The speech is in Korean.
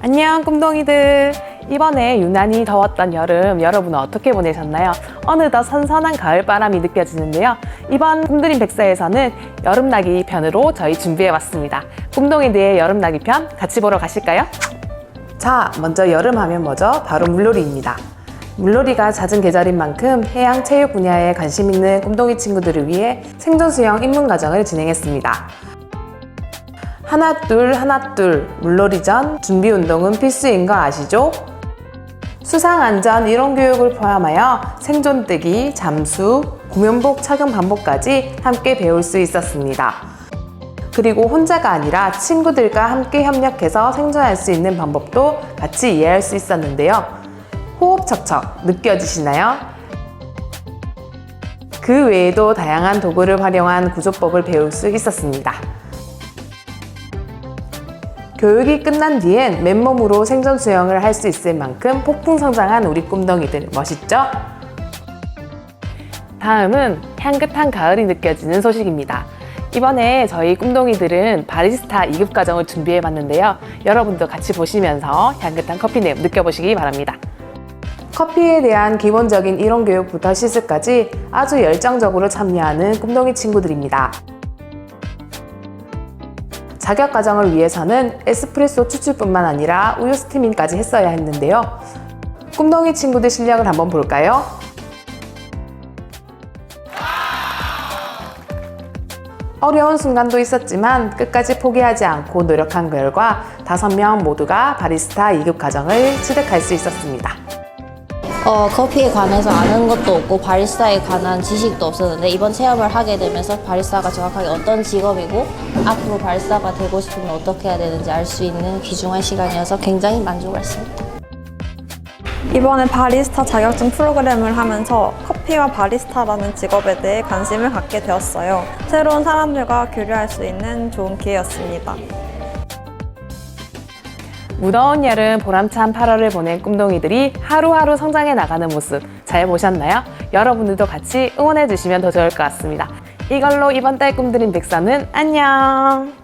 안녕 꿈동이들 이번에 유난히 더웠던 여름 여러분은 어떻게 보내셨나요? 어느덧 선선한 가을바람이 느껴지는데요 이번 꿈드림 백사에서는 여름나기 편으로 저희 준비해봤습니다 꿈동이들의 여름나기 편 같이 보러 가실까요? 자 먼저 여름 하면 뭐죠? 바로 물놀이입니다 물놀이가 잦은 계절인 만큼 해양 체육 분야에 관심 있는 꿈동이 친구들을 위해 생존 수영 입문 과정을 진행했습니다 하나 둘 하나 둘 물놀이 전 준비 운동은 필수인 거 아시죠? 수상 안전 이론 교육을 포함하여 생존뜨기, 잠수, 구면복 착용 방법까지 함께 배울 수 있었습니다. 그리고 혼자가 아니라 친구들과 함께 협력해서 생존할 수 있는 방법도 같이 이해할 수 있었는데요. 호흡 척척 느껴지시나요? 그 외에도 다양한 도구를 활용한 구조법을 배울 수 있었습니다. 교육이 끝난 뒤엔 맨몸으로 생존 수영을 할 수 있을 만큼 폭풍 성장한 우리 꿈덩이들 멋있죠? 다음은 향긋한 가을이 느껴지는 소식입니다. 이번에 저희 꿈동이들은 바리스타 2급 과정을 준비해 봤는데요. 여러분도 같이 보시면서 향긋한 커피 내음 느껴보시기 바랍니다. 커피에 대한 기본적인 이론 교육부터 시술까지 아주 열정적으로 참여하는 꿈동이 친구들입니다. 자격 과정을 위해서는 에스프레소 추출뿐만 아니라 우유 스티밍까지 했어야 했는데요. 꿈덩이 친구들 실력을 한번 볼까요? 어려운 순간도 있었지만 끝까지 포기하지 않고 노력한 결과 5명 모두가 바리스타 2급 과정을 취득할 수 있었습니다. 어, 커피에 관해서 아는 것도 없고 바리스타에 관한 지식도 없었는데 이번 체험을 하게 되면서 바리스타가 정확하게 어떤 직업이고 앞으로 바리스타가 되고 싶으면 어떻게 해야 되는지 알 수 있는 귀중한 시간이어서 굉장히 만족했습니다. 이번에 바리스타 자격증 프로그램을 하면서 커피와 바리스타라는 직업에 대해 관심을 갖게 되었어요. 새로운 사람들과 교류할 수 있는 좋은 기회였습니다. 무더운 여름 보람찬 8월을 보낸 꿈동이들이 하루하루 성장해 나가는 모습 잘 보셨나요? 여러분들도 같이 응원해 주시면 더 좋을 것 같습니다. 이걸로 이번 달 꿈드림 백사는 안녕!